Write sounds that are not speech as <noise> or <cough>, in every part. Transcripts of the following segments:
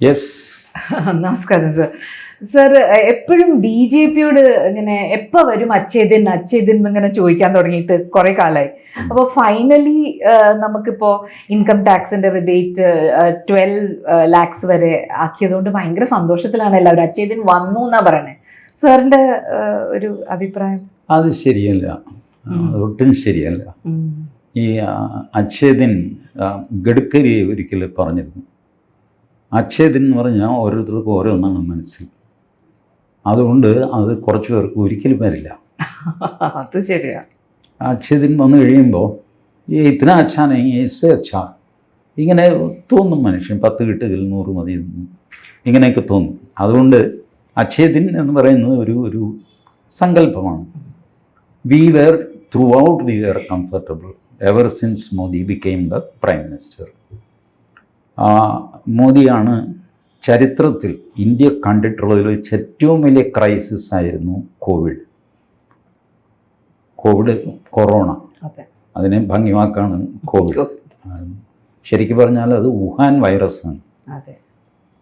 Yes <laughs> നമസ്കാരം sir sir എപ്പോഴും B J പിയോട് ഇങ്ങനെ എപ്പോൾ വരും അച്ഛേദിൻ അച്ഛേദിൻ എന്നിങ്ങനെ ചോദിക്കാൻ തുടങ്ങിയിട്ട് കുറേ കാലമായി അപ്പോൾ ഫൈനലി നമുക്കിപ്പോൾ ഇൻകം ടാക്സിന്റെ റിബേറ്റ് ട്വൽവ് ലാക്സ് വരെ ആക്കിയതുകൊണ്ട് ഭയങ്കര സന്തോഷത്തിലാണ് എല്ലാവരും. അച്ഛേദിൻ വന്നു എന്നാ പറയണേ? സാറിന്റെ ഒരു അഭിപ്രായം? അത് ശരിയല്ല. ഒട്ടും ശരിയല്ല. ഈ അച്ഛേദിൻ ഗഡ്കരി ഒരിക്കൽ പറഞ്ഞിരുന്നു. അച്ഛേദിൻ എന്ന് പറഞ്ഞാൽ ഓരോരുത്തർക്കും ഓരോന്നാണ് മനസ്സിൽ. അതുകൊണ്ട് അത് കുറച്ച് പേർക്ക് ഒരിക്കലും വരില്ല. അത് ശരിയാ. അച്ഛേദിൻ വന്നു കഴിയുമ്പോൾ ഈ ഇത്ര അച്ഛാനെ ഏസെ അച്ഛാ. ഇങ്ങനെ തോന്നും മനുഷ്യൻ പത്ത് കിട്ടുകിൽ നൂറ് മതി. ഇങ്ങനെയൊക്കെ തോന്നും. അതുകൊണ്ട് അച്ഛേദിൻ എന്ന് പറയുന്നത് ഒരു ഒരു സങ്കല്പമാണ്. We were throughout we were comfortable ever since Modi became the prime minister മോദിയാണ് ചരിത്രത്തിൽ ഇന്ത്യ കണ്ടിട്ടുള്ളതിൽ ഏറ്റവും വലിയ ക്രൈസിസ് ആയിരുന്നു കോവിഡ് കോവിഡ് കൊറോണ അതെ. അതിനെ ഭംഗിമാക്കാണ് കോവിഡ് ശരിക്ക് പറഞ്ഞാൽ അത് വുഹാൻ വൈറസ് ആണ്. അതെ.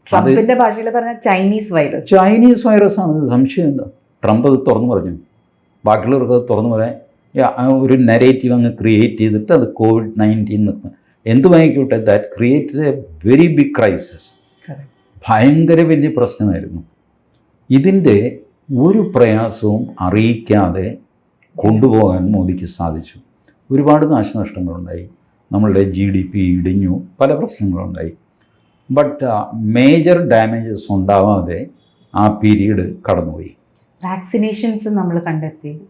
ട്രംപിന്റെ ഭാഷയിൽ പറഞ്ഞ ചൈനീസ് വൈറസ് ചൈനീസ് വൈറസ് ആണ്. സംശയം എന്താ? ട്രംപ് അത് തുറന്നു പറഞ്ഞു. ബാക്കിയുള്ളവർക്ക് അത് തുറന്നു പറയാൻ ഒരു നെറേറ്റീവ് അങ്ങ് ക്രിയേറ്റ് ചെയ്തിട്ട് അത് കോവിഡ് നയന്റീൻ എന്ത് വാങ്ങിക്കോട്ടെ? That created a very big crisis ഭയങ്കര വലിയ പ്രശ്നമായിരുന്നു. ഇതിന്റെ ഒരു പ്രയാസവും അറിയിക്കാതെ കൊണ്ടുപോകാൻ മോദിക്ക് സാധിച്ചു. ഒരുപാട് നാശനഷ്ടങ്ങളുണ്ടായി. നമ്മളുടെ ജി ഡി പി ഇടിഞ്ഞു. പല പ്രശ്നങ്ങളുണ്ടായി. ബട്ട് മേജർ ഡാമേജസ് ഉണ്ടാവാതെ ആ പീരീഡ് കടന്നുപോയി. വാക്സിനേഷൻസ് നമ്മൾ കണ്ടെത്തി.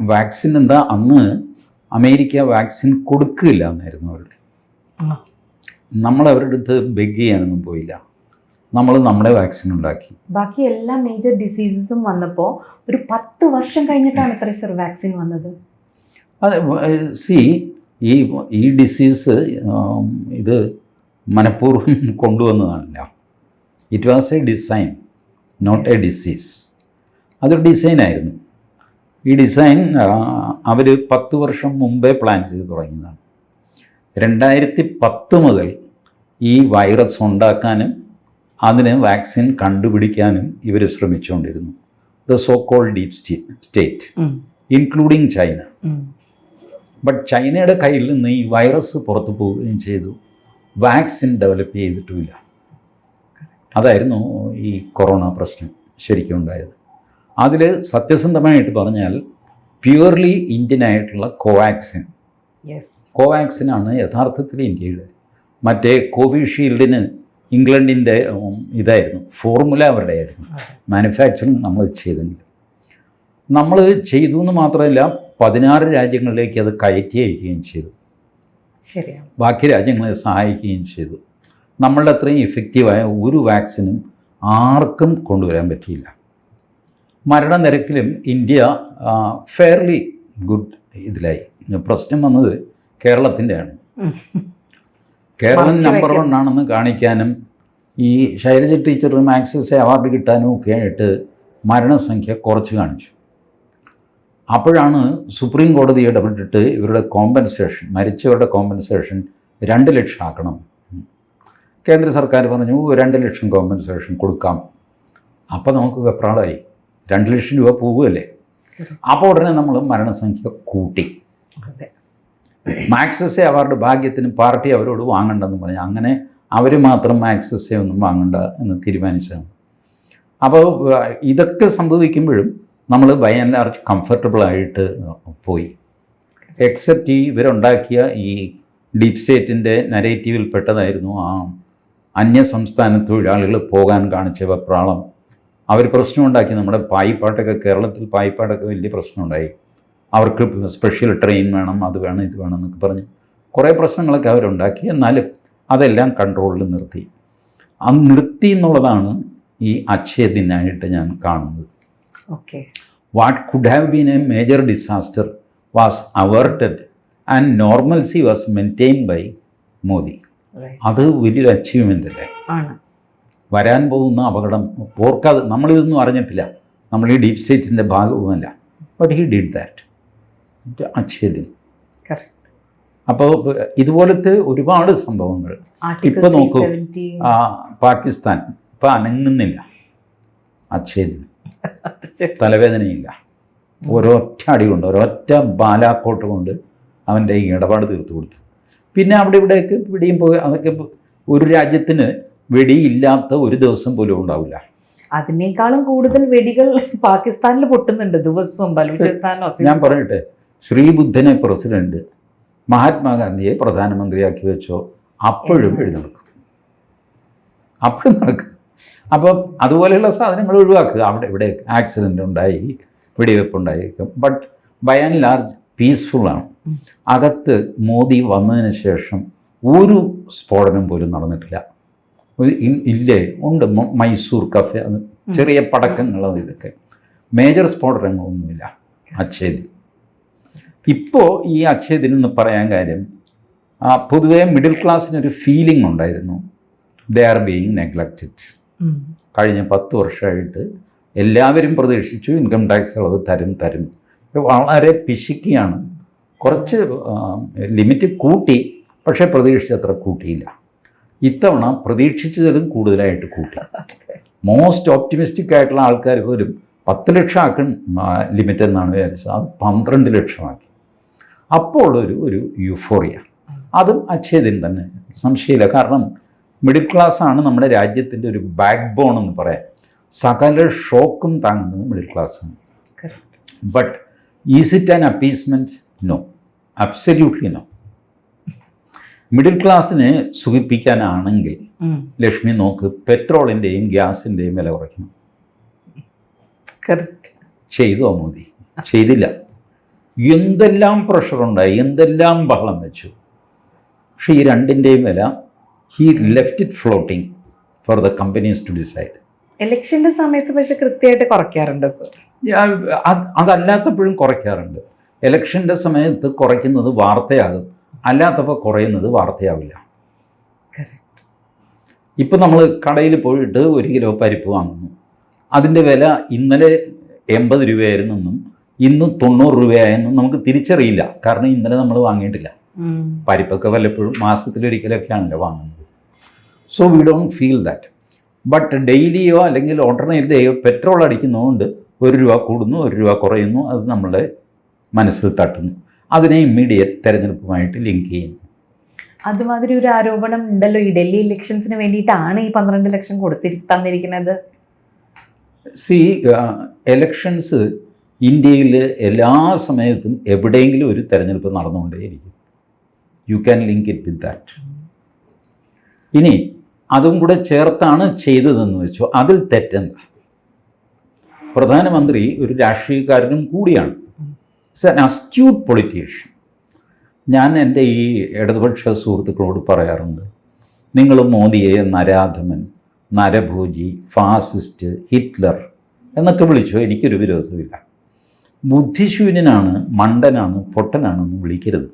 വാക്സിൻ എന്താ? അന്ന് അമേരിക്ക വാക്സിൻ കൊടുക്കില്ല എന്നായിരുന്നു അവരുടെ. നമ്മൾ അവരുടെ അടുത്ത് ബെഗ് ചെയ്യാനൊന്നും പോയില്ല. നമ്മൾ നമ്മുടെ വാക്സിൻ ഉണ്ടാക്കി. ബാക്കി എല്ലാ മേജർ ഡിസീസസും വന്നപ്പോൾ ഒരു പത്ത് വർഷം കഴിഞ്ഞിട്ടാണ് ഇത്ര സർ വാക്സിൻ വന്നത്. അതെ സി ഈ ഈ ഡിസീസ് ഇത് മനഃപൂർവം കൊണ്ടുവന്നതാണല്ല. It was a design not a disease അതൊരു ഡിസൈനായിരുന്നു ഈ ഡിസൈൻ അവർ പത്ത് വർഷം മുമ്പേ പ്ലാൻ ചെയ്ത് തുടങ്ങിയതാണ്. രണ്ടായിരത്തി പത്ത് മുതൽ ഈ വൈറസ് ഉണ്ടാക്കാനും അതിന് വാക്സിൻ കണ്ടുപിടിക്കാനും ഇവർ ശ്രമിച്ചുകൊണ്ടിരുന്നു. The so call deep state including China but ചൈനയുടെ കയ്യിൽ നിന്ന് ഈ വൈറസ് പുറത്തു പോവുകയും ചെയ്തു. വാക്സിൻ ഡെവലപ്പ് ചെയ്തിട്ടുമില്ല. അതായിരുന്നു ഈ കൊറോണ പ്രശ്നം ശരിക്കും ഉണ്ടായത്. അതിൽ സത്യസന്ധമായിട്ട് പറഞ്ഞാൽ പ്യുവർലി ഇന്ത്യൻ ആയിട്ടുള്ള കോവാക്സിൻ കോവാക്സിനാണ് യഥാർത്ഥത്തിൽ ഇന്ത്യയുടെ മറ്റേ കോവിഷീൽഡിന് ഇംഗ്ലണ്ടിന്റെ ഇതായിരുന്നു ഫോർമുല അവരുടെ ആയിരുന്നു മാനുഫാക്ചറിങ് നമ്മൾ ചെയ്തെങ്കിൽ നമ്മൾ ചെയ്തു എന്ന് മാത്രമല്ല പതിനാറ് രാജ്യങ്ങളിലേക്ക് അത് കയറ്റി അയക്കുകയും ചെയ്തു. ശരിയാണ് ബാക്കി രാജ്യങ്ങളെ സഹായിക്കുകയും ചെയ്തു. നമ്മളുടെ അത്രയും ഇഫക്റ്റീവായ ഒരു വാക്സിനും ആർക്കും കൊണ്ടുവരാൻ പറ്റിയില്ല. മരണനിരക്കിലും ഇന്ത്യ ഫെയർലി ഗുഡ് ഇതിലായി. പ്രശ്നം വന്നത് കേരളത്തിന്റെയാണ്. കേരളം നമ്പർ. വൺ ആണെന്ന് കാണിക്കാനും ഈ ശൈലജ ടീച്ചറും ആക്സസ് അവാർഡ് കിട്ടാനും ഒക്കെ ആയിട്ട് മരണസംഖ്യ കുറച്ച് കാണിച്ചു. അപ്പോഴാണ് സുപ്രീം കോടതി ഇടപെട്ടിട്ട് ഇവരുടെ കോമ്പൻസേഷൻ മരിച്ചവരുടെ കോമ്പൻസേഷൻ രണ്ട് ലക്ഷം ആക്കണം. കേന്ദ്ര സർക്കാർ പറഞ്ഞു രണ്ട് ലക്ഷം കോമ്പൻസേഷൻ കൊടുക്കാം. അപ്പോൾ നമുക്ക് വെപ്രാളായി. രണ്ട് ലക്ഷം രൂപ പോവുകയല്ലേ? അപ്പോൾ ഉടനെ നമ്മൾ മരണസംഖ്യ കൂട്ടി. മാക്സസെ അവരുടെ ഭാഗ്യത്തിന് പാർട്ടി അവരോട് വാങ്ങണ്ടെന്ന് പറഞ്ഞു. അങ്ങനെ അവർ മാത്രം മാക്സസെ ഒന്നും വാങ്ങണ്ട എന്ന് തീരുമാനിച്ചതാണ്. അപ്പോൾ ഇതൊക്കെ സംഭവിക്കുമ്പോഴും നമ്മൾ ബൈ ആൻഡ് ലാർജ് കംഫർട്ടബിളായിട്ട് പോയി. എക്സെപ്റ്റ് ഈ ഇവരുണ്ടാക്കിയ ഈ ഡീപ് സ്റ്റേറ്റിന്റെ നരേറ്റീവിൽ പെട്ടതായിരുന്നു ആ അന്യ സംസ്ഥാന തൊഴിലാളികൾ പോകാൻ കാണിച്ച വെപ്രാളം അവർ പ്രശ്നമുണ്ടാക്കി. നമ്മുടെ പായിപ്പാട്ടൊക്കെ കേരളത്തിൽ പായിപ്പാട്ടൊക്കെ വലിയ പ്രശ്നമുണ്ടായി. അവർക്ക് സ്പെഷ്യൽ ട്രെയിൻ വേണം അത് വേണം ഇത് വേണം എന്നൊക്കെ പറഞ്ഞ് കുറേ പ്രശ്നങ്ങളൊക്കെ അവരുണ്ടാക്കി. എന്നാലും അതെല്ലാം കൺട്രോളിൽ നിർത്തി. ആ നിർത്തി എന്നുള്ളതാണ് ഈ അച്ഛേദിനായിട്ട് ഞാൻ കാണുന്നത്. Okay what could have been a major disaster was averted and normalcy was maintain by Modi. അത് വലിയൊരു അച്ചീവ്മെന്റ് അല്ലേ? വരാൻ പോകുന്ന അപകടം ഓർക്കാതെ നമ്മളിതൊന്നും അറിഞ്ഞിട്ടില്ല. നമ്മൾ ഈ ഡീപ് സ്റ്റേറ്റിന്റെ ഭാഗവുമല്ല. But he did that achhe din അപ്പോൾ ഇതുപോലത്തെ ഒരുപാട് സംഭവങ്ങൾ. ഇപ്പൊ നോക്കൂ. പാകിസ്ഥാൻ ഇപ്പൊ അനങ്ങുന്നില്ല. അച്ഛേദിന് <laughs> തലവേദനയില്ല. ഒരൊറ്റ അടി കൊണ്ട് ഒരൊറ്റ ബാലാക്കോട്ട് കൊണ്ട് അവന്റെ ഈ ഇടപാട് തീർത്തു കൊടുത്തു. പിന്നെ അവിടെ ഇവിടെയൊക്കെ വെടിയും പോയി അതൊക്കെ ഒരു രാജ്യത്തിന് വെടിയില്ലാത്ത ഒരു ദിവസം പോലും ഉണ്ടാവില്ല. അതിനേക്കാളും കൂടുതൽ വെടികൾ പാകിസ്ഥാനിൽ പൊട്ടുന്നുണ്ട് ദിവസവും. ബലൂചിസ്ഥാനോ ഞാൻ പറയട്ടെ ശ്രീബുദ്ധനെ പ്രസിഡന്റ് മഹാത്മാഗാന്ധിയെ പ്രധാനമന്ത്രിയാക്കി വെച്ചോ അപ്പോഴും എഴുന്നടക്കും അപ്പോഴും നടക്കും. അപ്പം അതുപോലെയുള്ള സാധനങ്ങൾ ഒഴിവാക്കുക. അവിടെ ഇവിടെ ആക്സിഡന്റ് ഉണ്ടായി വെടിവെപ്പ് ഉണ്ടായിരിക്കും. ബട്ട് ബൈ ആൻഡ് ലാർജ് പീസ്ഫുള്ളാണ് ആണ്. അകത്ത് മോദി വന്നതിന് ശേഷം ഒരു സ്ഫോടനം പോലും നടന്നിട്ടില്ല. ഇല്ലേ ഉണ്ട്. മൈസൂർ കഫേ ചെറിയ പടക്കങ്ങൾ അത് ഇതൊക്കെ. മേജർ സ്ഫോടനങ്ങളൊന്നുമില്ല. അച്ഛേദി ഇപ്പോൾ ഈ അക്ഷയ ദിനം പറയാൻ കാര്യം ആ, പൊതുവേ മിഡിൽ ക്ലാസ്സിനൊരു ഫീലിംഗ് ഉണ്ടായിരുന്നു. ദേ ആർ ബീയിങ് നെഗ്ലക്റ്റഡ് കഴിഞ്ഞ പത്ത് വർഷമായിട്ട് എല്ലാവരും പ്രതീക്ഷിച്ചു ഇൻകം ടാക്സ് ഇളവ് തരും തരും. വളരെ പിശുക്കിയാണ്. കുറച്ച് ലിമിറ്റ് കൂട്ടി പക്ഷേ പ്രതീക്ഷിച്ചത്ര കൂട്ടിയില്ല. ഇത്തവണ പ്രതീക്ഷിച്ചതിലും കൂടുതലായിട്ട് കൂട്ടി. മോസ്റ്റ് ഓപ്റ്റിമിസ്റ്റിക് ആയിട്ടുള്ള ആൾക്കാർ പോലും പത്ത് ലക്ഷം ആക്കും ലിമിറ്റ് എന്നാണ് വിചാരിച്ചത്. അത് പന്ത്രണ്ട് ലക്ഷമാക്കി. അപ്പോൾ ഒരു ഒരു യുഫോറിയ. അതും അച്ഛേദിൻ തന്നെ സംശയമില്ല. കാരണം മിഡിൽ ക്ലാസ് ആണ് നമ്മുടെ രാജ്യത്തിന്റെ ഒരു ബാക്ക് ബോൺ എന്ന് പറയാം. സകല ഷോക്കും താങ്ങുന്നത് മിഡിൽ ക്ലാസ് ആണ്. But is it an appeasement no absolutely no middle ക്ലാസ്സിനെ സുഖിപ്പിക്കാനാണെങ്കിൽ ലക്ഷ്മി നോക്ക് പെട്രോളിന്റെയും ഗ്യാസിന്റെയും വില കുറയ്ക്കണം. ചെയ്തോ മോദി? ചെയ്തില്ല. എന്തെല്ലാം പ്രഷറുണ്ടായി എന്തെല്ലാം ബഹളം വെച്ചു. പക്ഷേ ഈ രണ്ടിന്റെയും വില he left it floating for the companies to decide ഇലക്ഷന്റെ സമയത്ത് പക്ഷേ കൃത്യമായിട്ട് കുറയ്ക്കാറുണ്ട് സർ അതല്ലാത്തപ്പോഴും കുറയ്ക്കാറുണ്ട്. ഇലക്ഷന്റെ സമയത്ത് കുറയ്ക്കുന്നത് വാർത്തയാകും. അല്ലാത്തപ്പോൾ കുറയുന്നത് വാർത്തയാവില്ല. ഇപ്പം നമ്മൾ കടയിൽ പോയിട്ട് ഒരു കിലോ പരിപ്പ് വാങ്ങുന്നു. അതിന്റെ വില ഇന്നലെ എൺപത് രൂപയായിരുന്നെന്നും ഇന്ന് തൊണ്ണൂറ് രൂപയായെന്നും നമുക്ക് തിരിച്ചറിയില്ല. കാരണം ഇന്നലെ നമ്മൾ വാങ്ങിയിട്ടില്ല. പരിപ്പൊക്കെ വല്ലപ്പോഴും മാസത്തിലൊരിക്കലൊക്കെയാണല്ലോ വാങ്ങുന്നത്. So we don't feel that but ഡെയിലിയോ അല്ലെങ്കിൽ ഓൾട്ടർനേറ്റ് ഡേയോ പെട്രോൾ അടിക്കുന്നതുകൊണ്ട് ഒരു രൂപ കൂടുന്നു ഒരു രൂപ കുറയുന്നു അത് നമ്മളുടെ മനസ്സിൽ തട്ടുന്നു. അതിനെ ഇമ്മീഡിയറ്റ് തെരഞ്ഞെടുപ്പുമായിട്ട് ലിങ്ക് ചെയ്യുന്നു. അതുമാതിരി ഒരു ആരോപണം ഉണ്ടല്ലോ. ഈ ഡൽഹി ഇലക്ഷൻസിന് വേണ്ടിയിട്ടാണ് ഈ പന്ത്രണ്ട് ലക്ഷം കൊടുത്തിരി തന്നിരിക്കുന്നത്. സി എലക്ഷൻസ് ഇന്ത്യയിൽ എല്ലാ സമയത്തും എവിടെയെങ്കിലും ഒരു തെരഞ്ഞെടുപ്പ് നടന്നുകൊണ്ടേയിരിക്കും. You can link it with that ഇനി അതും കൂടെ ചേർത്താണ് ചെയ്തതെന്ന് വെച്ചു. അതിൽ തെറ്റെന്താ? പ്രധാനമന്ത്രി ഒരു രാഷ്ട്രീയക്കാരനും കൂടിയാണ്. ഇറ്റ്സ് ആൻ അസ്റ്റ്യൂട്ട് പൊളിറ്റീഷ്യൻ ഞാൻ എന്റെ ഈ ഇടതുപക്ഷ സുഹൃത്തുക്കളോട് പറയാറുണ്ട്. നിങ്ങൾ മോദിയെ നരാധമൻ നരഭോജി ഫാസിസ്റ്റ് ഹിറ്റ്ലർ എന്നൊക്കെ വിളിച്ചോ? എനിക്കൊരു വിരോധമില്ല ബുദ്ധിശൂന്യനാണ് മണ്ടനാണ് പൊട്ടനാണെന്ന് വിളിക്കരുത്.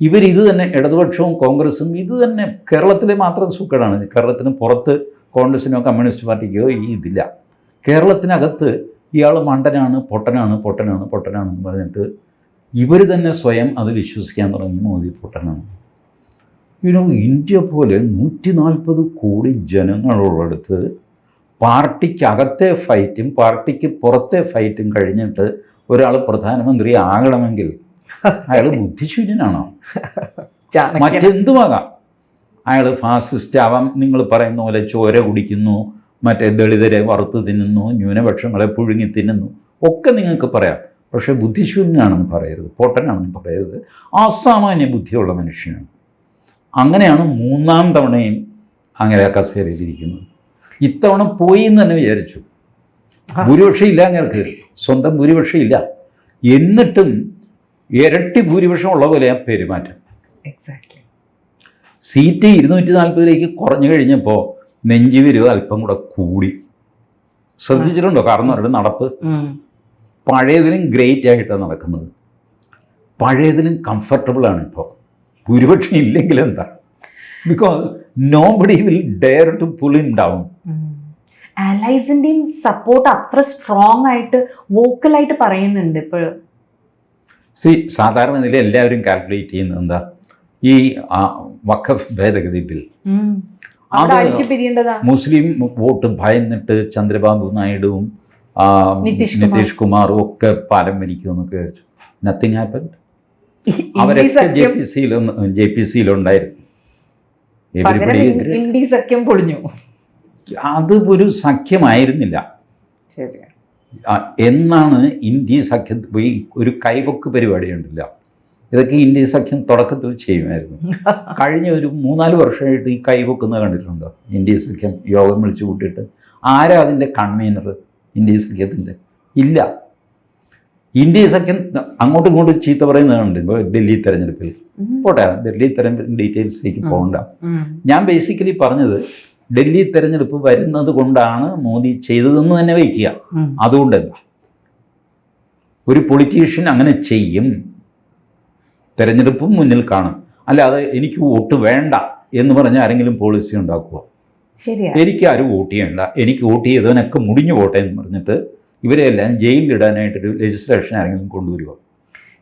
ഇവരിത് തന്നെ ഇടതുപക്ഷവും കോൺഗ്രസും ഇത് തന്നെ കേരളത്തിലെ മാത്രം സൂക്കേടാണ്. കേരളത്തിന് പുറത്ത് കോൺഗ്രസിനോ കമ്മ്യൂണിസ്റ്റ് പാർട്ടിക്കോ ഈ ഇതില്ല. കേരളത്തിനകത്ത് ഇയാൾ മണ്ടനാണ് പൊട്ടനാണ് പൊട്ടനാണ് പൊട്ടനാണെന്ന് പറഞ്ഞിട്ട് ഇവർ തന്നെ സ്വയം അത് വിശ്വസിക്കാൻ തുടങ്ങി മോദി പൊട്ടനാണ്. യുനോ ഇന്ത്യ പോലെ നൂറ്റി നാൽപ്പത് കോടി ജനങ്ങളുള്ളിടത്ത് പാർട്ടിക്കകത്തെ ഫൈറ്റും പാർട്ടിക്ക് പുറത്തെ ഫൈറ്റും കഴിഞ്ഞിട്ട് ഒരാൾ പ്രധാനമന്ത്രി ആകണമെങ്കിൽ അയാൾ <laughs> ബുദ്ധിശൂന്യനാണോ. മറ്റെന്തുമാകാം? അയാൾ ഫാസിസ്റ്റ് ആവാം. നിങ്ങൾ പറയുന്ന പോലെ ചോര കുടിക്കുന്നു മറ്റേ ദളിതരെ വറുത്ത് തിന്നുന്നു ന്യൂനപക്ഷങ്ങളെ പുഴുങ്ങി തിന്നുന്നു. ഒക്കെ നിങ്ങൾക്ക് പറയാം. പക്ഷേ ബുദ്ധിശൂന്യനാണെന്ന് പറയരുത് പൊട്ടനാണെന്ന് പറയരുത്. അസാമാന്യ ബുദ്ധിയുള്ള മനുഷ്യനാണ്. അങ്ങനെയാണ് മൂന്നാം തവണയും അങ്ങനെ കസേരയിലിരിക്കുന്നത് ഇത്തവണ പോയി എന്ന് തന്നെ വിചാരിച്ചു. ഭൂരിപക്ഷം ഇല്ല അങ്ങേർക്ക് സ്വന്തം ഭൂരിപക്ഷം ഇല്ല എന്നിട്ടും ഇരട്ടി ഭൂരിപക്ഷം ഉള്ള പോലെയാ പെരുമാറ്റം. Exactly. സീറ്റ് ഇരുന്നൂറ്റി നാൽപ്പതിലേക്ക് കുറഞ്ഞു കഴിഞ്ഞപ്പോൾ നെഞ്ചുവിരിവ് അല്പം കൂടെ കൂടി. ശ്രദ്ധിച്ചിട്ടുണ്ടോ? കാരണം അവരുടെ നടപ്പ്. പഴയതിലും ഗ്രേറ്റ് ആയിട്ടാണ് നടക്കുന്നത്. പഴയതിലും കംഫർട്ടബിൾ ആണ് ഇപ്പോൾ ഭൂരിപക്ഷം ഇല്ലെങ്കിൽ എന്താ? Because nobody will dare to pull in down. ആലൈസിന്റെയും support അത്ര സ്ട്രോങ് ആയിട്ട് വോക്കലായിട്ട് പറയുന്നുണ്ട് ഇപ്പോൾ സി സാധാരണ നില എല്ലാവരും കാൽക്കുലേറ്റ് ചെയ്യുന്നത് എന്താ? ഈ വഖഫ് ഭേദഗതി ബിൽ. മുസ്ലിം വോട്ട് ഭയന്നിട്ട് ചന്ദ്രബാബു നായിഡുവും നിതീഷ് കുമാറും ഒക്കെ പാലം വലിക്കുമെന്നൊക്കെ വിചാരിച്ചു നത്തിങ് ഹാപ്പൻ അവരൊക്കെ ജെ പി സിയിൽ ജെ പി സിയിലുണ്ടായിരുന്നു ഇന്ത്യ സഖ്യം പൊളിഞ്ഞു. അത് ഒരു സഖ്യമായിരുന്നില്ല. എന്നാണ് ഇന്ത്യ സഖ്യം ഈ ഒരു കൈപൊക്ക് പരിപാടി ഉണ്ടല്ല ഇതൊക്കെ ഇന്ത്യ സഖ്യം തുടക്കത്തിൽ ചെയ്യുമായിരുന്നു. <laughs> കഴിഞ്ഞ ഒരു മൂന്നാൽ വർഷമായിട്ട് ഈ കൈപൊക്കുന്നത് കണ്ടിട്ടുണ്ടോ? ഇന്ത്യ സഖ്യം യോഗം വിളിച്ചു കൂട്ടിയിട്ട്. ആരാ അതിന്റെ കൺവീനർ ഇന്ത്യ സഖ്യത്തിന്റെ? ഇല്ല. ഇന്ത്യ സഖ്യം അങ്ങോട്ടും ഇങ്ങോട്ടും ചീത്ത പറയുന്നത് കണ്ടിട്ടുണ്ട് ഡൽഹി തെരഞ്ഞെടുപ്പിൽ. പോട്ടെ ഡൽഹി തെരഞ്ഞെടുപ്പ് ഡീറ്റെയിൽസിലേക്ക്. പോകണ്ട. ഞാൻ ബേസിക്കലി പറഞ്ഞത് ഡൽഹി തെരഞ്ഞെടുപ്പ് വരുന്നത് കൊണ്ടാണ് മോദി ചെയ്തതെന്ന് തന്നെ വയ്ക്കുക. ഉം. അതുകൊണ്ട് എന്താ? ഒരു പൊളിറ്റീഷ്യൻ അങ്ങനെ ചെയ്യും. തെരഞ്ഞെടുപ്പും മുന്നിൽ കാണും. അല്ലാതെ എനിക്ക് വോട്ട് വേണ്ട എന്ന് പറഞ്ഞ് ആരെങ്കിലും പോളിസി ഉണ്ടാക്കുക എനിക്ക് ആരും വോട്ട് ചെയ്യണ്ട. എനിക്ക് വോട്ട് ചെയ്തവനൊക്കെ മുടിഞ്ഞു പോട്ടെ എന്ന് പറഞ്ഞിട്ട് ഇവരെല്ലാം ജയിലിലിടാനായിട്ടൊരു ലെജിസ്ലേഷൻ ആരെങ്കിലും കൊണ്ടുവരുമോ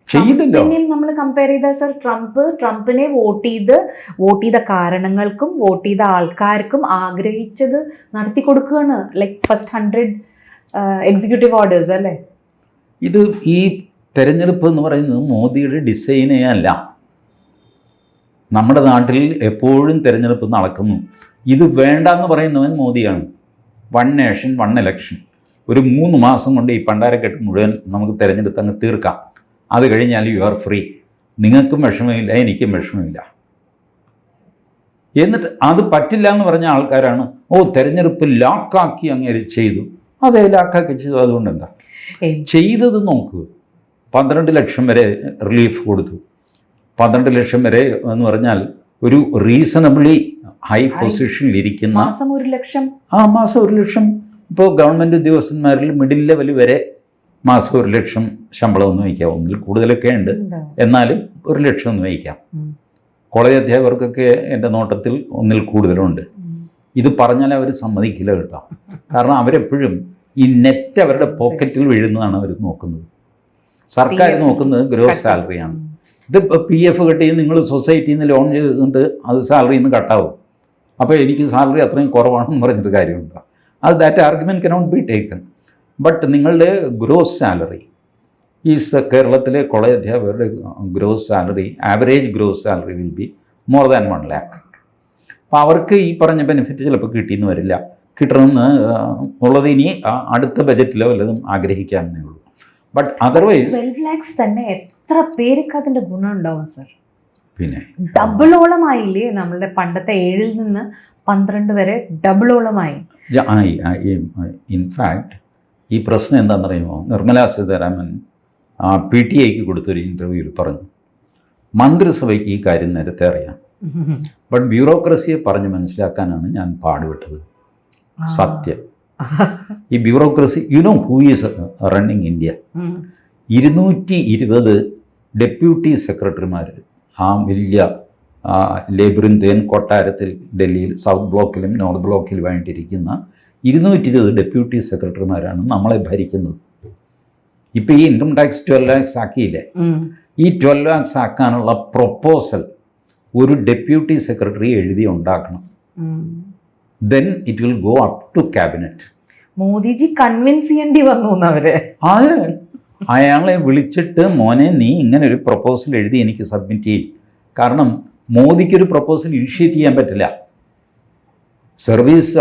നമ്മൾ കമ്പയർ ചെയ്ത സർ ട്രംപ് ട്രംപിനെ വോട്ട് ചെയ്ത് വോട്ട് ചെയ്ത കാരണങ്ങൾക്കും വോട്ട് ചെയ്ത ആൾക്കാർക്കും ആഗ്രഹിച്ചത് നടത്തി കൊടുക്കുകയാണ്. Like first hundred executive orders അല്ലേ? ഇത് ഈ തെരഞ്ഞെടുപ്പ് എന്ന് പറയുന്നത് മോദിയുടെ ഡിസൈനേ അല്ല. നമ്മുടെ നാട്ടിൽ എപ്പോഴും തിരഞ്ഞെടുപ്പ് നടക്കുന്നു. ഇത് വേണ്ടെന്ന് പറയുന്നവൻ മോദിയാണ്. വൺ നേഷൻ വൺ ഇലക്ഷൻ ഒരു മൂന്ന് മാസം കൊണ്ട് ഈ പണ്ടാരക്കെട്ട് മുഴുവൻ നമുക്ക് തിരഞ്ഞെടുത്ത് അങ്ങ് തീർക്കാം. അത് കഴിഞ്ഞാൽ യു ആർ ഫ്രീ നിങ്ങൾക്കും വിഷമമില്ല എനിക്കും വിഷമമില്ല. എന്നിട്ട് അത് പറ്റില്ല എന്ന് പറഞ്ഞ ആൾക്കാരാണ്. ഓ തെരഞ്ഞെടുപ്പ് ലാക്കാക്കി അങ്ങനെ ചെയ്തു. അതെ ലാക്കാക്കി ചെയ്തു. അതുകൊണ്ട് എന്താ? ചെയ്തത് നോക്കുക പന്ത്രണ്ട് ലക്ഷം വരെ റിലീഫ് കൊടുത്തു. പന്ത്രണ്ട് ലക്ഷം വരെ എന്ന് പറഞ്ഞാൽ ഒരു റീസണബിളി ഹൈ പൊസിഷനിൽ ഇരിക്കുന്ന മാസം ഒരു ലക്ഷം. ആ മാസം ഒരു ലക്ഷം. ഇപ്പോൾ ഗവൺമെന്റ് ഉദ്യോഗസ്ഥന്മാരിൽ മിഡിൽ ലെവൽ വരെ മാസം ഒരു ലക്ഷം ശമ്പളം ഒന്ന് വയ്ക്കാം ഒന്നിൽ കൂടുതലൊക്കെ ഉണ്ട്. എന്നാലും ഒരു ലക്ഷം ഒന്ന് വയ്ക്കാം. കോളേജ് അധ്യാപകർക്കൊക്കെ എന്റെ നോട്ടത്തിൽ ഒന്നിൽ കൂടുതലുണ്ട്. ഇത് പറഞ്ഞാൽ അവർ സമ്മതിക്കില്ല കേട്ടോ. കാരണം അവരെപ്പോഴും ഈ നെറ്റ് അവരുടെ പോക്കറ്റിൽ വീഴുന്നതാണ് അവർ നോക്കുന്നത്. സർക്കാർ നോക്കുന്നത് ഗ്രോസ്. സാലറിയാണ്. ഇത് പി എഫ് കട്ട് ചെയ്ത് നിങ്ങൾ സൊസൈറ്റിയിൽ നിന്ന് ലോൺ ചെയ്തിട്ട് അത് സാലറിയിൽ നിന്ന് കട്ടാവും. അപ്പോൾ എനിക്ക് സാലറി അത്രയും കുറവാണെന്ന് പറഞ്ഞിട്ട് കാര്യമുണ്ടോ? അത് that argument cannot be taken but നിങ്ങളുടെ ഗ്രോസ് സാലറി ഈ സ- കേരളത്തിലെ കോളേജ് അധ്യാപകരുടെ gross salary average gross salary will be more than one lakh അപ്പോൾ അവർക്ക് ഈ പറഞ്ഞ ബെനിഫിറ്റ് ചിലപ്പോൾ കിട്ടിയെന്ന് വരില്ല. കിട്ടണമെന്ന് ഉള്ളത് ഇനി അടുത്ത ബജറ്റിലോ വല്ലതും ആഗ്രഹിക്കാമെന്നേ ഉള്ളൂ. ബട്ട് അതർവൈസ് ട്വൽവ് ലാക്സ് തന്നെ എത്ര പേർക്ക് അതിന്റെ ഗുണം ഉണ്ടാവും സർ പിന്നെ ഡബിളോളമായില്ലേ നമ്മളുടെ പണ്ടത്തെ ഏഴിൽ നിന്ന് പന്ത്രണ്ട് വരെ ഡബിളോളമായി ഇൻഫാക്ട് ഈ പ്രശ്നം എന്താണെന്നറിയുമോ? നിർമ്മലാ സീതാരാമൻ ആ പി ടി ഐക്ക് കൊടുത്തൊരു ഇന്റർവ്യൂവിൽ പറഞ്ഞു. മന്ത്രിസഭയ്ക്ക് ഈ കാര്യം നേരത്തെ അറിയാം. ബട്ട് ബ്യൂറോക്രസിയെ പറഞ്ഞ് മനസ്സിലാക്കാനാണ് ഞാൻ പാടുപെട്ടത്. സത്യം. ഈ bureaucracy you know who is running India. ഇരുന്നൂറ്റി ഇരുപത് ഡെപ്യൂട്ടി സെക്രട്ടറിമാർ ആ വലിയ ലേബറിൻ ലേബറിന്തേൻ കൊട്ടാരത്തിൽ ഡൽഹിയിൽ സൗത്ത് ബ്ലോക്കിലും നോർത്ത് ബ്ലോക്കിലുമായിട്ടിരിക്കുന്ന ഇരുന്നൂറ്റി ഇരുപത് ഡെപ്യൂട്ടി സെക്രട്ടറിമാരാണ് നമ്മളെ ഭരിക്കുന്നത്. ഇപ്പോൾ ഈ ഇൻകം ടാക്സ് ട്വൽവ് ലാക്സ് ആക്കിയില്ലേ? ഈ ട്വൽവ് ലാക്സ് ആക്കാനുള്ള പ്രൊപ്പോസൽ ഒരു ഡെപ്യൂട്ടി സെക്രട്ടറി എഴുതി ഉണ്ടാക്കണം. Then it will go up to cabinet Modiji convince ചെയ്യേണ്ടി വന്നു അവർ അത് അയാളെ വിളിച്ചിട്ട് മോനെ നീ ഇങ്ങനെ ഒരു പ്രപ്പോസൽ എഴുതി എനിക്ക് സബ്മിറ്റ് ചെയ്യും. കാരണം മോദിക്ക് ഒരു പ്രപ്പോസൽ ഇനിഷ്യേറ്റ് ചെയ്യാൻ പറ്റില്ല. സർവീസ്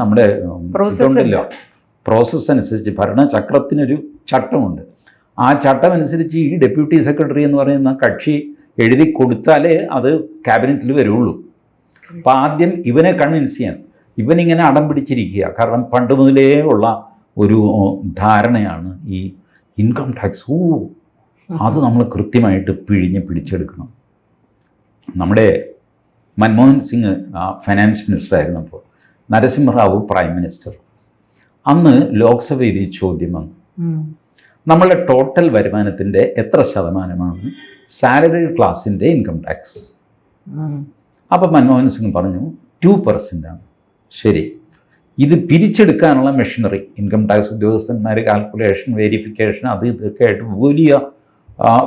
നമ്മുടെ ഇതുണ്ടല്ലോ. പ്രോസസ്സ് അനുസരിച്ച് ഭരണചക്രത്തിനൊരു ചട്ടമുണ്ട്. ആ ചട്ടം അനുസരിച്ച് ഈ ഡെപ്യൂട്ടി സെക്രട്ടറി എന്ന് പറയുന്ന കക്ഷി എഴുതി കൊടുത്താലേ അത് ക്യാബിനറ്റിൽ വരുള്ളൂ. അപ്പം ആദ്യം ഇവനെ കൺവിൻസ് ചെയ്യാൻ. ഇവനിങ്ങനെ അടം പിടിച്ചിരിക്കുക. കാരണം പണ്ട് മുതലേ ഉള്ള ഒരു ധാരണയാണ് ഈ ഇൻകം ടാക്സ് ഓ അത് നമ്മൾ കൃത്യമായിട്ട് പിഴിഞ്ഞ് പിടിച്ചെടുക്കണം. നമ്മുടെ മൻമോഹൻ സിംഗ് ഫൈനാൻസ് മിനിസ്റ്റർ ആയിരുന്നപ്പോൾ. നരസിംഹറാവു പ്രൈം മിനിസ്റ്റർ അന്ന് ലോക്സഭയിൽ ഈ ചോദ്യം വന്നു. നമ്മളുടെ ടോട്ടൽ വരുമാനത്തിന്റെ എത്ര ശതമാനമാണ് സാലറി ക്ലാസിന്റെ ഇൻകം ടാക്സ് അപ്പം അപ്പോൾ മൻമോഹൻ സിംഗ് പറഞ്ഞു ടു ആണ്. ശരി. ഇത് പിരിച്ചെടുക്കാനുള്ള മെഷീനറി ഇൻകം ടാക്സ് ഉദ്യോഗസ്ഥന്മാർ കാൽക്കുലേഷൻ വെരിഫിക്കേഷൻ അത് ഇതൊക്കെ ആയിട്ട് വലിയ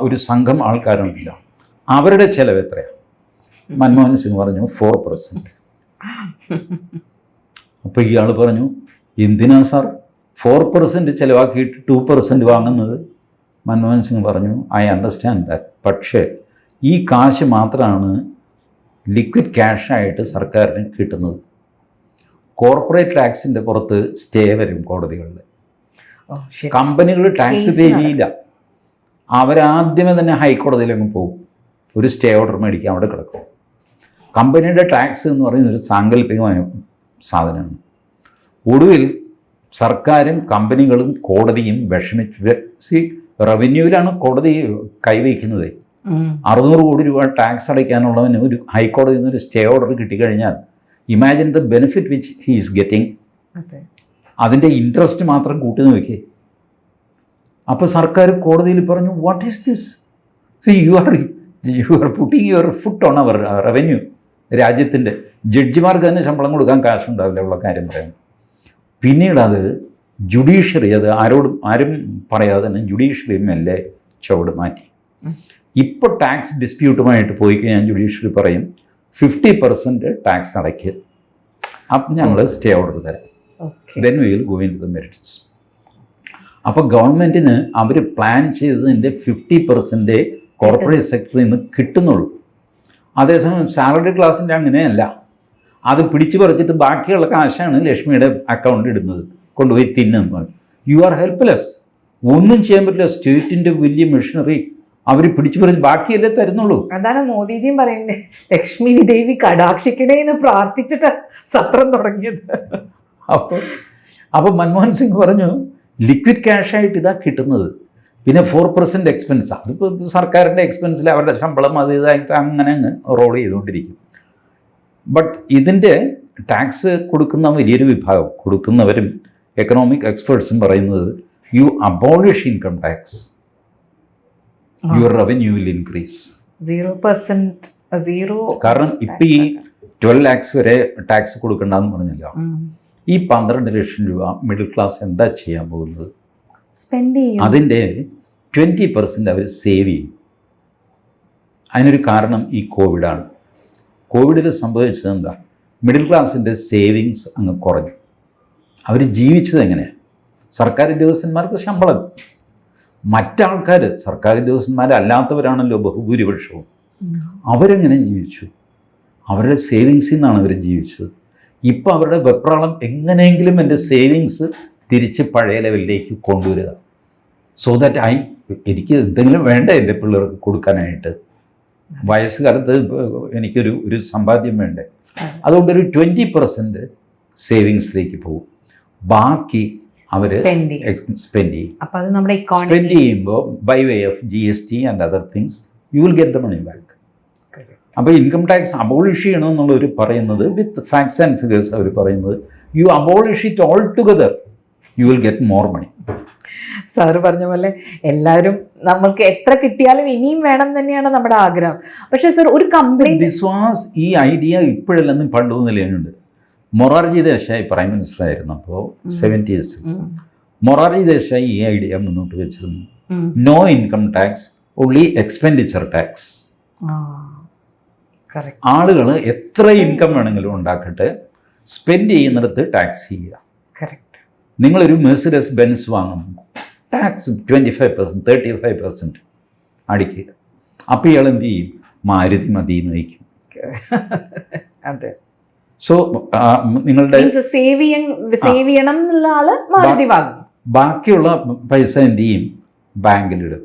ഒരു സംഘം ആൾക്കാരുണ്ടല്ലോ. അവരുടെ ചിലവ് എത്രയാണ് മൻമോഹൻ സിംഗ് പറഞ്ഞു ഫോർ പെർസെന്റ് അപ്പോൾ ഇയാൾ പറഞ്ഞു എന്തിനാ സാർ ഫോർ പെർസെന്റ് ചിലവാക്കിയിട്ട് ടു പെർസെന്റ് വാങ്ങുന്നത്? മൻമോഹൻ സിംഗ് പറഞ്ഞു ഐ അണ്ടർസ്റ്റാൻഡ് ദാറ്റ് പക്ഷേ ഈ കാശ് മാത്രമാണ് ലിക്വിഡ് ക്യാഷായിട്ട് സർക്കാരിന് കിട്ടുന്നത്. കോർപ്പറേറ്റ് ടാക്സിന്റെ പുറത്ത് സ്റ്റേ വരും കോടതികളിൽ കമ്പനികൾ ടാക്സ് പേ. ചെയ്യില്ല. അവരാദ്യമേ തന്നെ ഹൈക്കോടതിയിലങ്ങ് പോകും ഒരു സ്റ്റേ ഓർഡർ മേടിക്കാൻ അവിടെ കിടക്കും. കമ്പനിയുടെ ടാക്സ് എന്ന് പറയുന്ന ഒരു സാങ്കല്പികമായ സാധനമാണ്. ഒടുവിൽ സർക്കാരും കമ്പനികളും കോടതിയും വിഷമിച്ച് സി റവന്യൂവിലാണ് കോടതി കൈവയ്ക്കുന്നത്. അറുന്നൂറ് കോടി രൂപ ടാക്സ് അടയ്ക്കാനുള്ളവന് ഒരു ഹൈക്കോടതിയിൽ നിന്ന് ഒരു സ്റ്റേ ഓർഡർ കിട്ടിക്കഴിഞ്ഞാൽ imagine the benefit which he is getting അതെ. അതിന്റെ ഇൻട്രസ്റ്റ് മാത്രം കൂട്ടി നോക്കിയേ. അപ്പോൾ സർക്കാർ കോടതിയിൽ പറഞ്ഞു what is this see you are you are putting your foot on our revenue രാജ്യത്തിന്റെ ജഡ്ജിമാർക്ക് തന്നെ ശമ്പളം കൊടുക്കാൻ കാശുണ്ടാവില്ല ഉള്ള കാര്യം പറയാം. പിന്നീട് അത് ജുഡീഷ്യറി അത് ആരോടും ആരും പറയാതെ തന്നെ ജുഡീഷ്യറി മെല്ലെ ചുവട് മാറ്റി. ഇപ്പോൾ ടാക്സ് ഡിസ്പ്യൂട്ടുമായിട്ട് പോയി കഴിഞ്ഞാൽ ജുഡീഷ്യറി പറയും ഫിഫ്റ്റി പെർസെന്റ് ടാക്സ് അടയ്ക്ക്. അപ്പം ഞങ്ങൾ സ്റ്റേ ഓർഡർ തരാം. Then will go into the merits അപ്പോൾ ഗവൺമെന്റിന് അവർ പ്ലാൻ ചെയ്തതിന്റെ ഫിഫ്റ്റി പെർസെന്റേ കോർപ്പറേറ്റ് സെക്ടറിൽ നിന്ന് കിട്ടുന്നുള്ളൂ. അതേസമയം സാലറി ക്ലാസ്സിന്റെ അങ്ങനെയല്ല. അത് പിടിച്ചു പറിച്ചിട്ട് ബാക്കിയുള്ള കാശാണ് ലക്ഷ്മിയുടെ അക്കൗണ്ടിൽ ഇടുന്നത്. കൊണ്ടുപോയി തിന്നുന്നത് യു ആർ ഹെൽപ്ലെസ് ഒന്നും ചെയ്യാൻ പറ്റില്ല. സ്റ്റേറ്റിന്റെ വലിയ മെഷീനറി. അവർ പിടിച്ചു പറഞ്ഞ് ബാക്കിയല്ലേ തരുന്നുള്ളൂ. അതാണ് മോദിജിയും പറയുന്നത്. ലക്ഷ്മി ദേവി കടാക്ഷിക്കണേ എന്ന് പ്രാർത്ഥിച്ചിട്ട് സത്രം തുടങ്ങിയത്. അപ്പോൾ അപ്പോൾ മൻമോഹൻ സിംഗ് പറഞ്ഞു ലിക്വിഡ് ക്യാഷായിട്ട് ഇതാ കിട്ടുന്നത്. പിന്നെ ഫോർ പെർസെന്റ് എക്സ്പെൻസ് അതിപ്പോൾ സർക്കാരിന്റെ എക്സ്പെൻസിൽ അവരുടെ ശമ്പളം അത് ഇതായിട്ട് അങ്ങനെ അങ്ങ് റോൾ ചെയ്തുകൊണ്ടിരിക്കും. ബട്ട് ഇതിന്റെ ടാക്സ് കൊടുക്കുന്ന വലിയൊരു വിഭാഗം കൊടുക്കുന്നവരും എക്കണോമിക് എക്സ്പേർട്സും പറയുന്നത് you abolish income tax your revenue will increase zero percent zero കാരണം ഇപ്പം ഈ ട്വൽവ് ലാക്സ് വരെ ടാക്സ് കൊടുക്കണ്ടെന്ന് പറഞ്ഞല്ലോ. ഈ പന്ത്രണ്ട് ലക്ഷം രൂപ മിഡിൽ ക്ലാസ് എന്താ ചെയ്യാൻ പോകുന്നത്? സ്പെൻഡ് ചെയ്യും. അതിന്റെ ട്വന്റി പെർസെന്റ് അവർ സേവ് ചെയ്യും. അതിനൊരു കാരണം ഈ കോവിഡാണ്. കോവിഡിൽ സംഭവിച്ചത് എന്താ? മിഡിൽ ക്ലാസ്സിന്റെ സേവിങ്സ് അങ്ങ് കുറഞ്ഞു. അവർ ജീവിച്ചത് എങ്ങനെയാണ് സർക്കാർ ഉദ്യോഗസ്ഥന്മാർക്ക് ശമ്പളം. മറ്റാൾക്കാർ സർക്കാർ ഉദ്യോഗസ്ഥന്മാരല്ലാത്തവരാണല്ലോ ബഹുഭൂരിപക്ഷവും. അവരെങ്ങനെ ജീവിച്ചു? അവരുടെ സേവിങ്സിൽ നിന്നാണ് അവർ ജീവിച്ചത്. ഇപ്പോൾ അവരുടെ വെപ്രാളം എങ്ങനെയെങ്കിലും എന്റെ സേവിങ്സ് തിരിച്ച് പഴയ ലെവലിലേക്ക് കൊണ്ടുവരിക. സോ ദാറ്റ് ഐ എനിക്ക് എന്തെങ്കിലും വേണ്ട എന്റെ പിള്ളേർക്ക് കൊടുക്കാനായിട്ട്. വയസ്സുകാലത്ത് എനിക്കൊരു ഒരു സമ്പാദ്യം വേണ്ടേ? അതുകൊണ്ടൊരു ട്വന്റി പെർസെന്റ് സേവിങ്സിലേക്ക് പോകും. ബാക്കി അവർ. സ്പെൻഡ് ചെയ്യും. സ്പെൻഡ് ചെയ്യുമ്പോൾ by way of G S T and other things you will get the money back അപ്പോൾ ഇൻകം ടാക്സ് അബോളിഷ് ചെയ്യണമെന്നുള്ളവർ പറയുന്നത് വിത്ത് ഫാക്ട്സ് ആൻഡ് ഫിഗേഴ്സ് അവർ പറയുന്നത്. You abolish it all together you will get more money sir പറഞ്ഞ പോലെ എല്ലാവരും നമ്മൾക്ക് എത്ര കിട്ടിയാലും ഇനിയും വേണം തന്നെയാണ് നമ്മുടെ ആഗ്രഹം. പക്ഷേ സർ ഒരു കംപ്ലൈന്റ് വിശ്വാസ് വാസ് ഈ ഐഡിയ ഇപ്പോഴല്ലെന്നും പണ്ട് നിലയുണ്ട് മൊറാർജി ദേശായി പ്രൈം മിനിസ്റ്റർ ആയിരുന്നപ്പോൾ ഉം. സെവന്റീസിൽ മൊറാർജി ദേശായി ഈ ഐഡിയ മുന്നോട്ട് വെച്ചിരുന്നു. No income tax only expenditure tax ആളുകൾ എത്ര ഇൻകം വേണമെങ്കിലും ഉണ്ടാക്കട്ടെ സ്പെൻഡ് ചെയ്യുന്നിടത്ത് ടാക്സ് ചെയ്യുക. നിങ്ങളൊരു മെഴ്സിഡസ് ബെൻസ് വാങ്ങുന്നു. Tax twenty five percent thirty five percent അടിക്കുക. അപ്പോൾ ഇയാൾ എന്ത് ചെയ്യും? മാരുതി മതി എന്ന് വയ്ക്കും. <laughs> അതെ. സോ നിങ്ങളുടെ സേവ് ചെയ്യാൻ സേവ് ചെയ്യണം എന്നുള്ള ആൾ മാരുതി വാങ്ങും. ബാക്കിയുള്ള പൈസ എന്ത് ചെയ്യും? ബാങ്കിലിടും.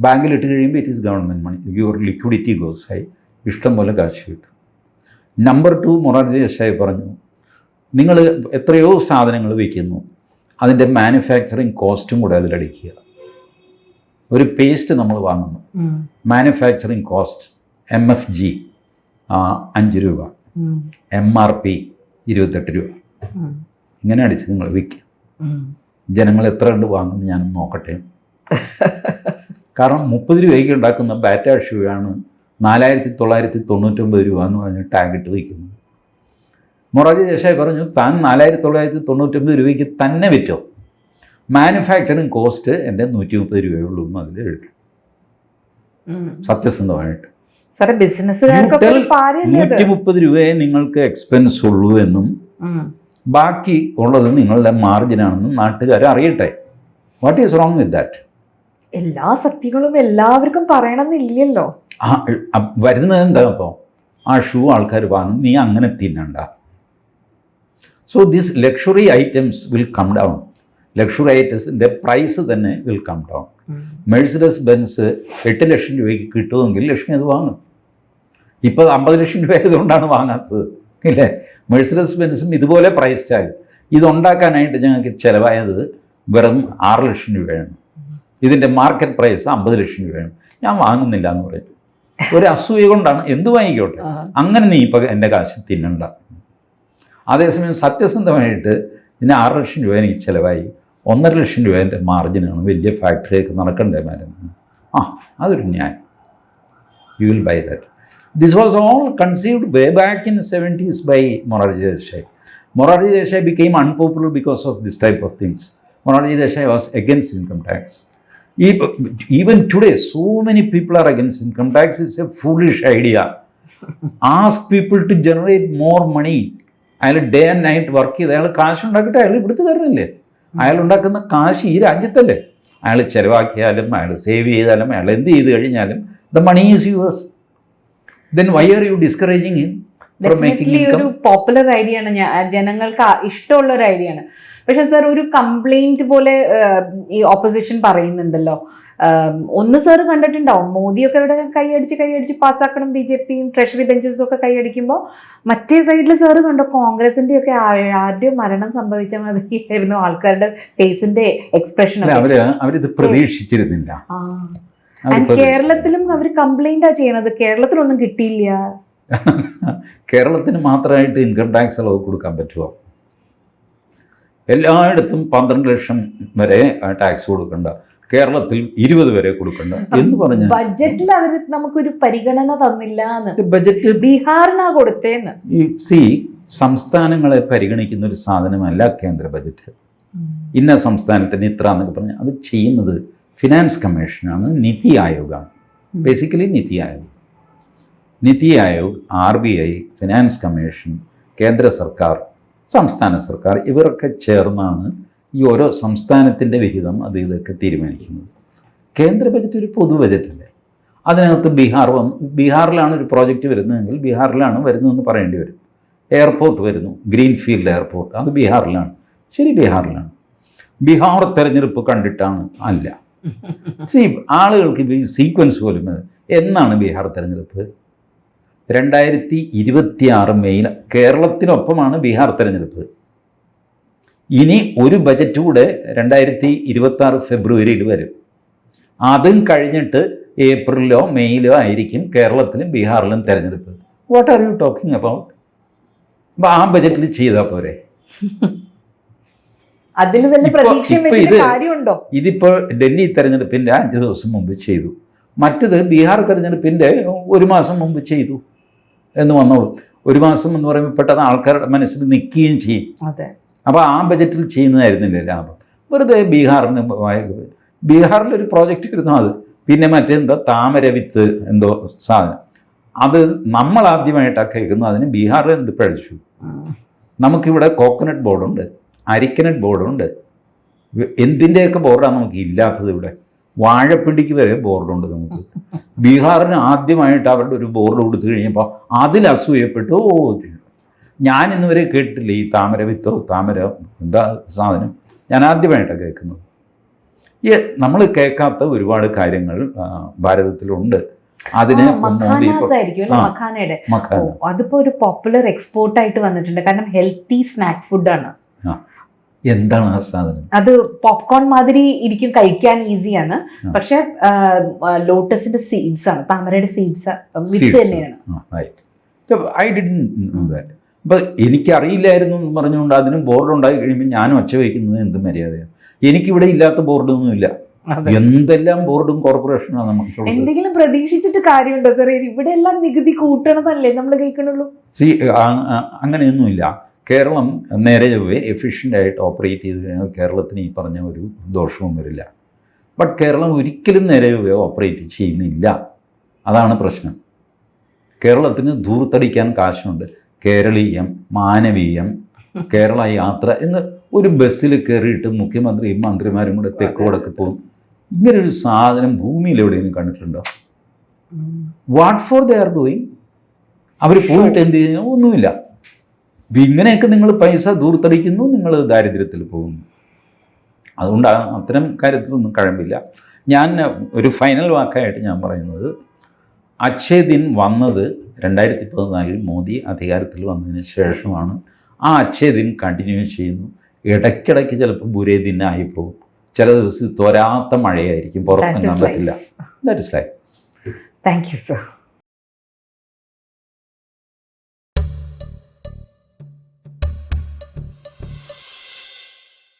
ബാങ്കിലിട്ട് കഴിയുമ്പോൾ it is government money your liquidity goes ആയി ഇഷ്ടം പോലെ കാശ് കിട്ടും. നമ്പർ ടു മൊറാർജി ദേശായി പറഞ്ഞു നിങ്ങൾ എത്രയോ സാധനങ്ങൾ വയ്ക്കുന്നു അതിന്റെ മാനുഫാക്ചറിങ് കോസ്റ്റും കൂടെ അതിലടിക്കുക. ഒരു പേസ്റ്റ് നമ്മൾ വാങ്ങുന്നു. Manufacturing cost M F G അഞ്ച് രൂപ. എം ആർ പി ഇരുപത്തെട്ട് രൂപ. ഇങ്ങനെ അടിച്ച് നിങ്ങൾ വിൽക്കുക. ജനങ്ങൾ എത്ര കണ്ട് വാങ്ങുന്നു ഞാൻ നോക്കട്ടെ. കാരണം മുപ്പത് രൂപയ്ക്ക് ഉണ്ടാക്കുന്ന ബാറ്റാ ഷൂ ആണ് നാലായിരത്തി തൊള്ളായിരത്തി തൊണ്ണൂറ്റൊമ്പത് രൂപ എന്ന് പറഞ്ഞ് ടാഗിട്ട് വയ്ക്കുന്നത് മൊറാജി ദേശായി പറഞ്ഞു താൻ നാലായിരത്തി തൊള്ളായിരത്തി തൊണ്ണൂറ്റൊമ്പത് രൂപയ്ക്ക് തന്നെ വിറ്റോ? മാനുഫാക്ചറിങ് കോസ്റ്റ് എന്റെ നൂറ്റി മുപ്പത് രൂപയുള്ളൂ എന്ന് അതിൽ എഴുതി. സത്യസന്ധമായിട്ട്? നൂറ്റി മുപ്പത് രൂപയെ നിങ്ങൾക്ക് എക്സ്പെൻസ് ഉള്ളൂ എന്നും. ബാക്കി ഉള്ളത് നിങ്ങളുടെ മാർജിനാണെന്നും നാട്ടുകാർ അറിയട്ടെ. What is wrong with that എല്ലാ സത്യങ്ങളും എല്ലാവർക്കും പറയണമെന്നില്ലല്ലോ. വരുന്നത് എന്താ അപ്പോൾ ആ ഷൂ ആൾക്കാർ വാങ്ങും നീ അങ്ങനെ തിന്നണ്ട. So this luxury items will come down luxury ഐറ്റംസിന്റെ price തന്നെ will come down Mercedes Benz എട്ട് ലക്ഷം രൂപയ്ക്ക് കിട്ടുമെങ്കിൽ ലക്ഷ്മി അത് വാങ്ങും. ഇപ്പോൾ അമ്പത് ലക്ഷം രൂപ ആയതുകൊണ്ടാണ് വാങ്ങാത്തത്. ഇല്ലേ? മെഴ്സിഡസ് ബെൻസും ഇതുപോലെ പ്രൈസ് ടാഗ് ഇതുണ്ടാക്കാനായിട്ട് ഞങ്ങൾക്ക് ചിലവായത് വെറും ആറ് ലക്ഷം രൂപയാണ്. ഇതിന്റെ മാർക്കറ്റ് പ്രൈസ് അമ്പത് ലക്ഷം രൂപയാണ്. ഞാൻ വാങ്ങുന്നില്ല എന്ന് പറയും. ഒരു അസൂയ കൊണ്ടാണ്. എന്ത് വാങ്ങിക്കോട്ടെ. അങ്ങനെ നീ ഇപ്പം എന്റെ കാശ് തിന്നണ്ട. അതേസമയം സത്യസന്ധമായിട്ട് ഇതിന് ആറ് ലക്ഷം രൂപ എനിക്ക് ചിലവായി. ഒന്നര ലക്ഷം രൂപ എന്റെ മാർജിനാണ് വലിയ ഫാക്ടറിയൊക്കെ നടക്കണ്ടേ മാഡം? ആ അതൊരു ന്യായം. You will buy that this was all conceived way back in seventies by Morarji Desai Morarji Desai became unpopular because of this type of things Morarji Desai was against income tax ഈ even today so many people are against income tax is a foolish idea ask people to generate more money അയാൾ day and night work ചെയ്ത് അയാൾ കാശ് ഉണ്ടാക്കിയിട്ട് അയാൾ ഇവിടുത്തെ തരുന്നില്ലേ? അയാൾ ഉണ്ടാക്കുന്ന കാശ് ഈ രാജ്യത്തല്ലേ? അയാൾ ചിലവാക്കിയാലും അയാൾ സേവ് ചെയ്താലും അയാൾ എന്ത് ചെയ്ത് കഴിഞ്ഞാലും the money is yours then why are you discouraging him ഒരു പോപ്പുലർ ഐഡിയ ആണ് ജനങ്ങൾക്ക് ഇഷ്ടമുള്ള ഒരു ഐഡിയ ആണ്. പക്ഷെ സർ ഒരു കംപ്ലൈന്റ് പോലെ ഈ ഓപ്പോസിഷൻ പറയുന്നുണ്ടല്ലോ. ഒന്ന് സാറ് കണ്ടിട്ടുണ്ടാവും. മോദിയൊക്കെ ഇവിടെ കൈയടിച്ച് കൈയടിച്ച് പാസ്സാക്കണം ബി ജെ പിയും ട്രഷറി ബെഞ്ചസും ഒക്കെ കൈയടിക്കുമ്പോൾ മറ്റേ സൈഡിൽ സാറ് കണ്ടോ? കോൺഗ്രസിന്റെ ഒക്കെ ആരുടെയോ മരണം സംഭവിച്ച മതിയായിരുന്നു ആൾക്കാരുടെ ഫേസിന്റെ എക്സ്പ്രഷൻ അവരിത് പ്രതീക്ഷിച്ചിരുന്നില്ല. കേരളത്തിലും അവർ കംപ്ലൈന്റാ ചെയ്യണത്. കേരളത്തിലൊന്നും കിട്ടിയില്ല. <laughs> കേരളത്തിന് മാത്രമായിട്ട് ഇൻകം ടാക്സ് ഇളവ് കൊടുക്കാൻ പറ്റുമോ? എല്ലായിടത്തും പന്ത്രണ്ട് ലക്ഷം വരെ ടാക്സ് കൊടുക്കണ്ട. കേരളത്തിൽ ഇരുപത് വരെ കൊടുക്കണ്ട എന്ന് പറഞ്ഞ ബഡ്ജറ്റിൽ അവർ നമുക്കൊരു പരിഗണന തന്നില്ല എന്ന്. ബജറ്റ് ബീഹാറിനാ കൊടുത്തേന്ന് സി സംസ്ഥാനങ്ങളെ പരിഗണിക്കുന്ന ഒരു സാധനമല്ല കേന്ദ്ര ബജറ്റ് ഇന്ന സംസ്ഥാനത്തിന് ഇത്ര എന്നൊക്കെ പറഞ്ഞ് അത് ചെയ്യുന്നത് ഫിനാൻസ് കമ്മീഷനാണ് NITI ആയോഗാണ്. Basically NITI Aayog. NITI Aayog R B I finance commission കേന്ദ്ര സർക്കാർ സംസ്ഥാന സർക്കാർ ഇവരൊക്കെ ചേർന്നാണ് ഈ ഓരോ സംസ്ഥാനത്തിന്റെ വിഹിതം അത് ഇതൊക്കെ തീരുമാനിക്കുന്നത്. കേന്ദ്ര ബജറ്റ് ഒരു പൊതു ബജറ്റല്ലേ? അതിനകത്ത് ബീഹാർ ബീഹാറിലാണ് ഒരു പ്രോജക്റ്റ് വരുന്നതെങ്കിൽ ബീഹാറിലാണ് വരുന്നതെന്ന് പറയേണ്ടി വരും. എയർപോർട്ട് വരുന്നു ഗ്രീൻഫീൽഡ് എയർപോർട്ട് അത് ബീഹാറിലാണ്. ശരി ബീഹാറിലാണ്. ബീഹാർ തെരഞ്ഞെടുപ്പ് കണ്ടിട്ടാണ് അല്ല. സീ ആളുകൾക്ക് ഈ സീക്വൻസ് പോലും എന്നാണ് ബീഹാർ തെരഞ്ഞെടുപ്പ്? രണ്ടായിരത്തി ഇരുപത്തിയാറ് മെയ്യിൽ കേരളത്തിനൊപ്പമാണ് ബീഹാർ തെരഞ്ഞെടുപ്പ്. ഇനി ഒരു ബജറ്റ് കൂടെ രണ്ടായിരത്തി ഇരുപത്തി ആറ് ഫെബ്രുവരിയിൽ വരും. അതും കഴിഞ്ഞിട്ട് ഏപ്രിലോ മെയിലോ ആയിരിക്കും കേരളത്തിലും ബീഹാറിലും തെരഞ്ഞെടുപ്പ്. What are you talking about അപ്പൊ ആ ബജറ്റിൽ ചെയ്താൽ പോരെ. <laughs> ഇത് ഇതിപ്പോൾ ഡൽഹി തെരഞ്ഞെടുപ്പിന്റെ അഞ്ച് ദിവസം മുമ്പ് ചെയ്തു. മറ്റത് ബീഹാർ തെരഞ്ഞെടുപ്പിന്റെ ഒരു മാസം മുമ്പ് ചെയ്തു എന്ന് വന്നോളൂ. ഒരു മാസം എന്ന് പറയുമ്പോൾ പെട്ടെന്ന് ആൾക്കാരുടെ മനസ്സിൽ നിൽക്കുകയും ചെയ്യും. അപ്പോൾ ആ ബജറ്റിൽ ചെയ്യുന്നതായിരുന്നില്ല ലാഭം? വെറുതെ ബീഹാറിന് ബീഹാറിലൊരു പ്രോജക്റ്റ് ഇരുന്നു അത്. പിന്നെ മറ്റെന്തോ താമരവിത്ത് എന്തോ സാധനം. അത് നമ്മൾ ആദ്യമായിട്ടാണ് കേൾക്കുന്നത്. അതിന് ബീഹാർ എന്ത് പഴിച്ചു? നമുക്കിവിടെ കോക്കനട്ട് ബോർഡുണ്ട് അരിക്കനട്ട് ബോർഡുണ്ട് എന്തിന്റെയൊക്കെ ബോർഡാണ് നമുക്ക് ഇല്ലാത്തത് ഇവിടെ? വാഴപ്പിണ്ടിക്ക് വരെ ബോർഡുണ്ട് നമുക്ക്. ബീഹാറിന് ആദ്യമായിട്ട് അവരുടെ ഒരു ബോർഡ് കൊടുത്തു കഴിഞ്ഞപ്പോൾ അതിൽ അസൂയപ്പെട്ടു. ഓ ഞാൻ ഇന്നുവരെ കേട്ടിട്ടില്ല ഈ താമര വിത്തോ താമര എന്താ സാധനം. ഞാൻ ആദ്യമായിട്ടാണ് കേൾക്കുന്നത്. ഈ നമ്മൾ കേൾക്കാത്ത ഒരുപാട് കാര്യങ്ങൾ ഭാരതത്തിലുണ്ട്. അതിന് അതിപ്പോ ഒരു പോപ്പുലർ എക്സ്പോർട്ട് ആയിട്ട് വന്നിട്ടുണ്ട്. കാരണം ഹെൽത്തി സ്നാക്ക് ഫുഡാണ് എന്താണ് ആ സാധനം? അത് പോപ്കോൺ മാതിരി ഇരിക്കും കഴിക്കാൻ ഈസിയാണ്. പക്ഷെ ലോട്ടസിന്റെ സീഡ്സ് ആണ് താമരയുടെ സീഡ്സ് വിത്ത്. തന്നെയാണ്. ഐ ഡിഡ് അപ്പം എനിക്കറിയില്ലായിരുന്നു എന്ന് പറഞ്ഞുകൊണ്ട് അതിനും ബോർഡ് ഉണ്ടായി കഴിയുമ്പോൾ ഞാൻ ഒച്ച വയ്ക്കുന്നത് എന്ത് മര്യാദയാണ് എനിക്കിവിടെ ഇല്ലാത്ത ബോർഡൊന്നുമില്ല എന്തെല്ലാം ബോർഡും കോർപ്പറേഷനാണ് നമുക്ക് എന്തെങ്കിലും പ്രതീക്ഷിച്ചിട്ട് കാര്യമുണ്ടോ? സാർ ഇവിടെ എല്ലാം നികുതി കൂട്ടണതല്ലേ നമ്മൾ കേൾക്കണുള്ളൂ സി അങ്ങനെയൊന്നുമില്ല. കേരളം നേരെ ചൊവ്വേ എഫിഷ്യന്റ് ആയിട്ട് ഓപ്പറേറ്റ് ചെയ്ത് കഴിഞ്ഞാൽ കേരളത്തിന് ഈ പറഞ്ഞ ഒരു ദോഷവും വരില്ല. ബട്ട് കേരളം ഒരിക്കലും നേരെ ചൊവ്വേ ഓപ്പറേറ്റ് ചെയ്യുന്നില്ല. അതാണ് പ്രശ്നം. കേരളത്തിന് ദൂർത്തടിക്കാൻ കാശുണ്ട്. കേരളീയം മാനവീയം കേരള യാത്ര എന്ന് ഒരു ബസ്സിൽ കയറിയിട്ട് മുഖ്യമന്ത്രിയും മന്ത്രിമാരും കൂടെ തെക്ക് വടക്ക് പോകും. ഇങ്ങനൊരു സാധനം ഭൂമിയിൽ എവിടെയെങ്കിലും കണ്ടിട്ടുണ്ടോ? What for they are doing അവർ പോയിട്ട് എന്ത് ചെയ്യുന്നു? ഒന്നുമില്ല. ഇങ്ങനെയൊക്കെ നിങ്ങൾ പൈസ ദൂർത്തടിക്കുന്നു നിങ്ങൾ ദാരിദ്ര്യത്തിൽ പോകുന്നു. അതുകൊണ്ട് അത്തരം കാര്യത്തിലൊന്നും കഴമ്പില്ല. ഞാൻ ഒരു ഫൈനൽ വാക്കായിട്ട് ഞാൻ പറയുന്നത് അക്ഷയ ദിൻ വന്നത് രണ്ടായിരത്തി പതിനാലിൽ മോദി അധികാരത്തിൽ വന്നതിന് ശേഷമാണ് ആ അക്ഷയ് ദിൻ കണ്ടിന്യൂ ചെയ്യുന്നു. ഇടയ്ക്കിടയ്ക്ക് ചിലപ്പോൾ ബുരേ ദിനായി പോകും ചില ദിവസം തോരാത്ത മഴയായിരിക്കും. പുറത്തിറങ്ങാൻ പറ്റില്ല. That is life thank you sir